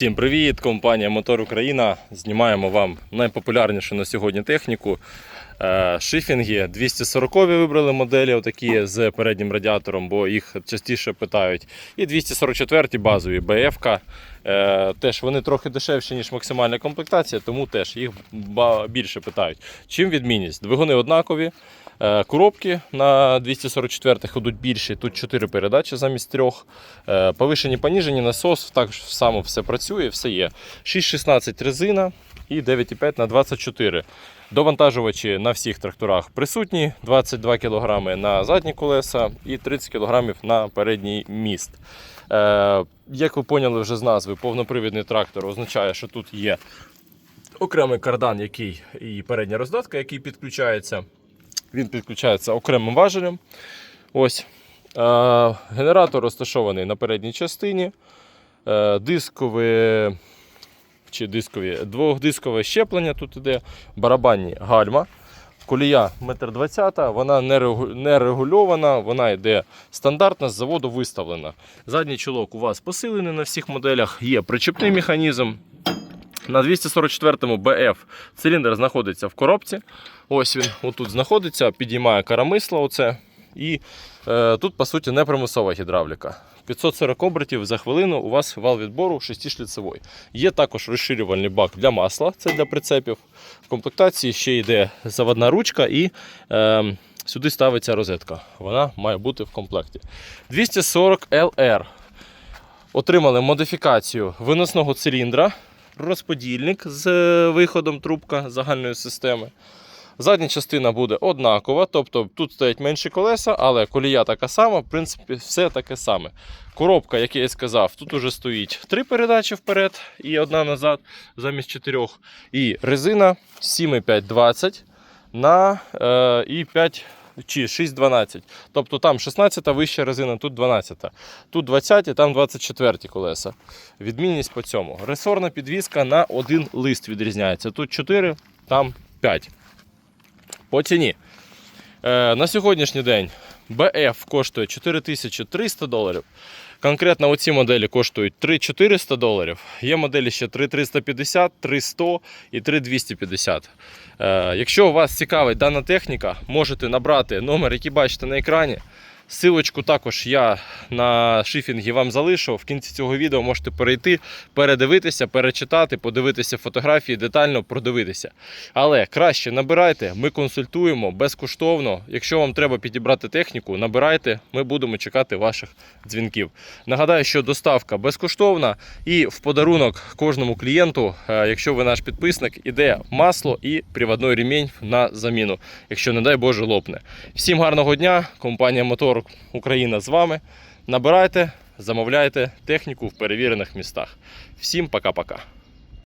Всім привіт! Компанія Мотор Україна. Знімаємо вам найпопулярнішу на сьогодні техніку. Е, Шифінги 240 вибрали моделі, отакі з переднім радіатором, бо їх частіше питають. І 244-ті базові БФ. Теж вони трохи дешевші, ніж максимальна комплектація, тому теж їх більше питають. Чим відмінність? Двигуни однакові. Е, Коробки на 244 х йдуть більші, тут 4 передачі замість трьох. Е, Повишені, поніжені, насос, так само все працює, все є. 6,16 резина і 9,5 на 24. Довантажувачі на всіх тракторах присутні, 22 кг на задні колеса і 30 кг на передній міст. Е, Як ви поняли вже з назви, повнопривідний трактор означає, що тут є окремий кардан, який і передня роздатка, який підключається. Він підключається окремим важелем. Ось. Генератор розташований на передній частині. Е, дискове чи дискові, двохдискове щеплення тут іде, барабанні гальма. Колія 1,20 м, вона не регульована, вона йде стандартна, з заводу виставлена. Задній чолок у вас посилений на всіх моделях, є причепний механізм. На 244-му BF циліндр знаходиться в коробці. Ось він отут знаходиться, підіймає карамисло. Оце. І е, тут, по суті, непримусова гідравліка. 540 обертів за хвилину у вас вал відбору 6-шліцевий. Є також розширювальний бак для масла, це для прицепів. В комплектації ще йде заводна ручка і е, сюди ставиться розетка. Вона має бути в комплекті. 240 LR. Отримали модифікацію виносного циліндра, розподільник з е, виходом трубка загальної системи. Задня частина буде однакова, тобто тут стоять менші колеса, але колія така сама, в принципі, все таке саме. Коробка, як я і сказав, тут уже стоїть три передачі вперед і одна назад замість чотирьох. І резина 7,520 на е, і 5 чи 6-12. Тобто там 16 вища резина, тут 12. Тут 20, там 24 колеса. Відмінність по цьому. Ресорна підвізка на один лист відрізняється. Тут 4, там 5. По ціні. Е, на сьогоднішній день BF коштує 4300 доларів. Конкретно оці моделі коштують 3400 доларів. Є моделі ще 3350, 300 і 3250. Е, якщо вас цікавить дана техніка, можете набрати номер, який бачите на екрані. Силочку також я на шифінгі вам залишу. В кінці цього відео можете перейти, передивитися, перечитати, подивитися фотографії, детально продивитися. Але краще набирайте, ми консультуємо безкоштовно. Якщо вам треба підібрати техніку, набирайте, ми будемо чекати ваших дзвінків. Нагадаю, що доставка безкоштовна і в подарунок кожному клієнту, е, якщо ви наш підписник, іде масло і приводний ремінь на заміну, якщо не дай Боже лопне. Всім гарного дня! Компанія Мотор Україна з вами. Набирайте, замовляйте техніку в перевірених містах. Всім пока-пока.